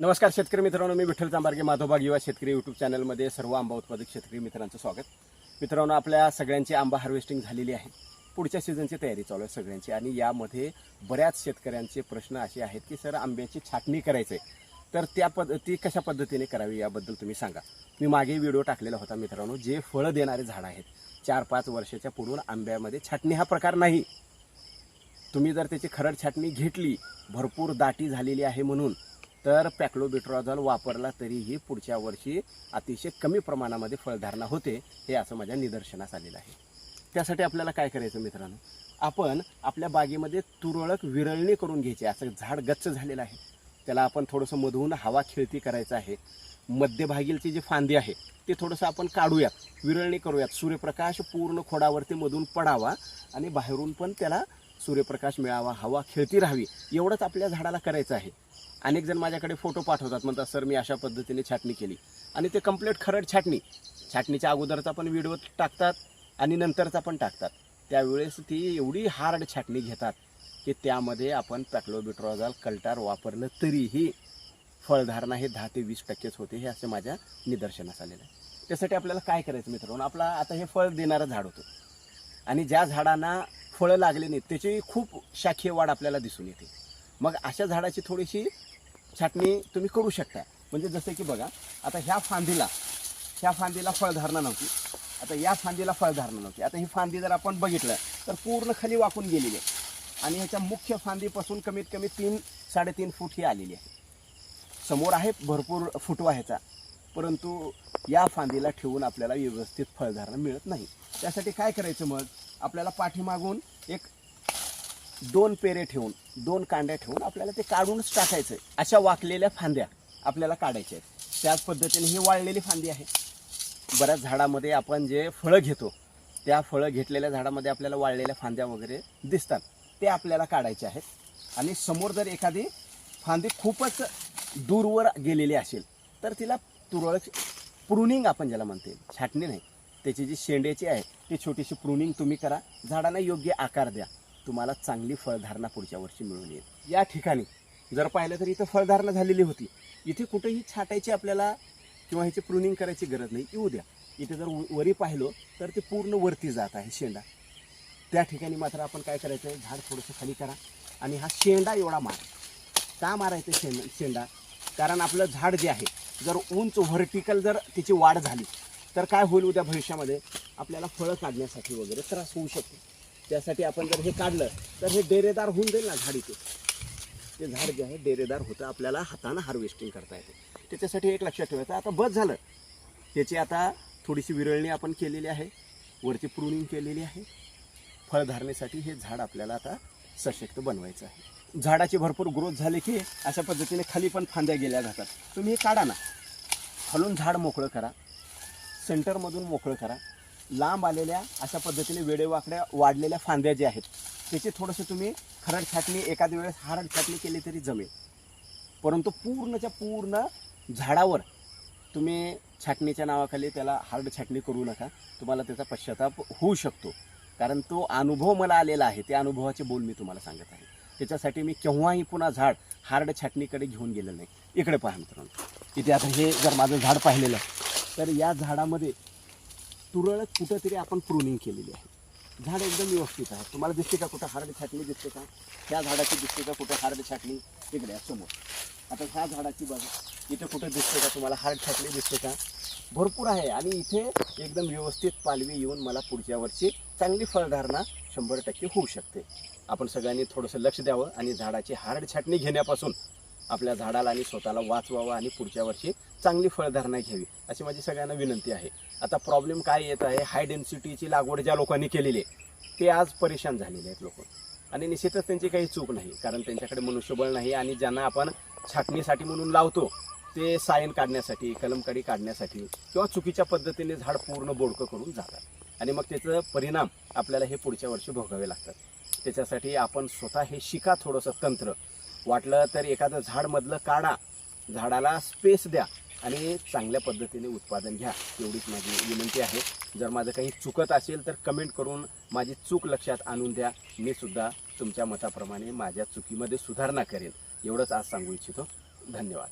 नमस्कार शेतकरी मित्रांनो मी विठ्ठल चांबारगे माधोबाग युवा शेतकरी यूट्यूब चॅनलमध्ये सर्व आंबा उत्पादक शेतकरी मित्रांचं स्वागत. मित्रांनो आपल्या सगळ्यांची आंबा हार्वेस्टिंग झालेली आहे. पुढच्या सीझनची तयारी चालू आहे सगळ्यांची आणि यामध्ये बऱ्याच शेतकऱ्यांचे प्रश्न असे आहेत की सर आंब्याची छाटणी करायचं आहे तर त्या पद ती कशा पद्धतीने करावी याबद्दल तुम्ही सांगा. मी मागे व्हिडिओ टाकलेला होता मित्रांनो जे फळं देणारे झाड आहेत चार पाच वर्षाच्या पुढून आंब्यामध्ये छाटणी हा प्रकार नाही. तुम्ही जर त्याची खरड छाटणी घेतली भरपूर दाटी झालेली आहे म्हणून तर पॅक्लोबिट्रॉझॉल वापरला तरीही पुढच्या वर्षी अतिशय कमी प्रमाणामध्ये फळधारणा होते हे असं माझ्या निदर्शनास आलेलं आहे. त्यासाठी आपल्याला काय करायचं मित्रांनो? आपण आपल्या बागेमध्ये तुरळक विरळणी करून घ्यायची असं झाड गच्च झालेलं आहे. त्याला आपण थोडंसं मधून हवा खेळती करायचं आहे. मध्यभागीलची जी फांदी आहे ते थोडंसं आपण काढूयात विरळणी करूयात. सूर्यप्रकाश पूर्ण खोडावरती मधून पडावा आणि बाहेरून पण त्याला सूर्यप्रकाश मिळावा हवा खेळती राहावी एवढंच आपल्या झाडाला करायचं आहे. अनेक जण माझ्याकडे फोटो पाठवतात म्हणतात सर मी अशा पद्धतीने छाटणी केली. आणि ते कंप्लीट खरड छाटणी. छाटणीच्या अगोदरचा पण व्हिडिओ टाकतात आणि नंतरचा पण टाकतात. त्यावेळेस ती एवढी हार्ड छाटणी घेतात की त्यामध्ये आपण पॅक्लोबिट्रॉझाल कल्टार वापरलं तरीही फळधारणा हे दहा ते वीस टक्केच होते हे असे माझ्या निदर्शनास आलेलं आहे. त्यासाठी आपल्याला काय करायचं मित्रांनो? आपला आता हे फळ देणारं झाड होतं. आणि ज्या झाडांना फळं लागले नाहीत. त्याची खूप शाखीय वाढ आपल्याला दिसून येते. मग अशा झाडाची थोडीशी छाटणी तुम्ही करू शकता. म्हणजे जसं की बघा आता ह्या फांदीला ह्या फांदीला फळधारणा नव्हती. आता या फांदीला फळधारणा नव्हती. आता ही फांदी जर आपण बघितलं तर पूर्ण खाली वाकून गेलेली आहे. आणि ह्याच्या मुख्य फांदीपासून कमीत कमी तीन साडेतीन फूट ही आलेली आहे. समोर आहे भरपूर फुटवा ह्याचा परंतु या फांदीला ठेवून आपल्याला व्यवस्थित फळधारणा मिळत नाही. त्यासाठी काय करायचं मग? आपल्याला पाठीमागून एक दोन पेरे ठेवून दोन कांड्या ठेवून आपल्याला ते काढूनच टाकायचं आहे अशा वाकलेल्या फांद्या आपल्याला काढायच्या आहेत. त्याच पद्धतीने ही वाळलेली फांदी आहे. बऱ्याच झाडामध्ये आपण जे फळं घेतो त्या फळं घेतलेल्या झाडामध्ये आपल्याला वाळलेल्या फांद्या वगैरे दिसतात. ते आपल्याला काढायचे आहेत. आणि समोर जर एखादी फांदी खूपच दूरवर गेलेली असेल तर तिला तुरळक प्रुनिंग आपण ज्याला म्हणते छाटणी नाही. त्याची जी शेंड्याची आहे ती छोटीशी प्रुनिंग तुम्ही करा. झाडांना योग्य आकार द्या. तुम्हाला चांगली फळधारणा पुढच्या वर्षी मिळून येईल. या ठिकाणी जर पाहिलं तर इथं फळधारणा झालेली होती. इथे कुठेही छाटायची आपल्याला किंवा ह्याची प्रुनिंग करायची गरज नाही. येऊ द्या. इथे जर वरी पाहिलो तर ते पूर्ण वरती जात आहे शेंडा. त्या ठिकाणी मात्र आपण काय करायचं आहे झाड थोडंसं खाली करा आणि हा शेंडा एवढा मार. का मारायचं शेंडा शेंडा? कारण आपलं झाड जे आहे जर उंच व्हर्टिकल जर त्याची वाढ झाली तर काय होईल उद्या भविष्यामध्ये? आपल्याला फळं काढण्यासाठी वगैरे त्रास होऊ शकतो. त्यासाठी आपण जर हे काढलं तर हे डेरेदार होऊन जाईल ना झाड इथे ते झाड जे आहे डेरेदार होतं आपल्याला हातानं हार्वेस्टिंग करता येते. त्याच्यासाठी एक लक्षात ठेवायचं. आता बस झालं. त्याची आता थोडीशी विरळणी आपण केलेली आहे. वरची प्रुनिंग केलेली आहे. फळधारणेसाठी हे झाड आपल्याला आता सशक्त बनवायचं आहे. झाडाची भरपूर ग्रोथ झाली की अशा पद्धतीने खाली पण फांद्या गेल्या जातात. तुम्ही हे काढा ना. खालून झाड मोकळं करा. सेंटरमधून मोकळं करा. लांब आलेल्या अशा पद्धतीने वेडेवाकड्या वाढलेल्या फांद्या ज्या आहेत त्याची थोडंसं तुम्ही खरड छाटणी एखाद्या वेळेस हारड छाटणी केली तरी जमेल. परंतु पूर्णच्या पूर्ण झाडावर तुम्ही छाटणीच्या नावाखाली त्याला हार्ड छाटणी करू नका. तुम्हाला त्याचा पश्चाताप होऊ शकतो. कारण तो अनुभव मला आलेला आहे. त्या अनुभवाचे बोल मी तुम्हाला सांगत आहे. त्याच्यासाठी मी केव्हाही पुन्हा झाड हार्ड छाटणीकडे घेऊन गेलेलं नाही. इकडे पहा मित्रांनो. इथे आता हे जर माझं झाड पाहिलेलं आहे तर या झाडामध्ये तुरळक कुठंतरी आपण प्रुनिंग केलेली आहे. झाड एकदम व्यवस्थित आहे. तुम्हाला दिसते का कुठं हार्ड छाटणी दिसते का? ह्या झाडाची दिसते का कुठं हार्ड छाटणी इकडे समोर. आता ह्या झाडाची बाजू इथे कुठं दिसते का तुम्हाला हार्ड छाटणी दिसते का? भरपूर आहे आणि इथे एकदम व्यवस्थित पालवी येऊन मला पुढच्या वर्षी चांगली फळधारणा शंभर टक्के होऊ शकते. आपण सगळ्यांनी थोडंसं लक्ष द्यावं आणि झाडाची हार्ड छाटणी घेण्यापासून आपल्या झाडाला आणि स्वतःला वाचवावं आणि पुढच्या वर्षी चांगली फळधारणा घ्यावी अशी माझी सगळ्यांना विनंती आहे. आता प्रॉब्लेम काय येत आहे? हाय डेन्सिटीची लागवड ज्या लोकांनी केलेली आहे ते आज परेशान झालेले आहेत लोक. आणि निश्चितच त्यांची काही चूक नाही कारण त्यांच्याकडे मनुष्यबळ नाही आणि ज्यांना आपण छाटणीसाठी म्हणून लावतो ते सायन काढण्यासाठी कलमकडी काढण्यासाठी किंवा चुकीच्या पद्धतीने झाड पूर्ण बोडकं करून जातात. आणि मग त्याचं परिणाम आपल्याला हे पुढच्या वर्षी भोगावे लागतात. त्याच्यासाठी आपण स्वतः हे शिका थोडंसं तंत्र. वाटलं तर एखादं झाड मधलं काढा. झाडाला स्पेस द्या आणि चांगल्या पद्धतीने उत्पादन घ्या. एवढीच माझी विनंती आहे. जर माझं काही चुकत असेल तर कमेंट करून माझी चूक लक्षात आणून द्या. मी सुद्धा तुमच्या मताप्रमाणे माझ्या चुकीमध्ये सुधारणा करेन. एवढंच आज सांगू इच्छितो. धन्यवाद.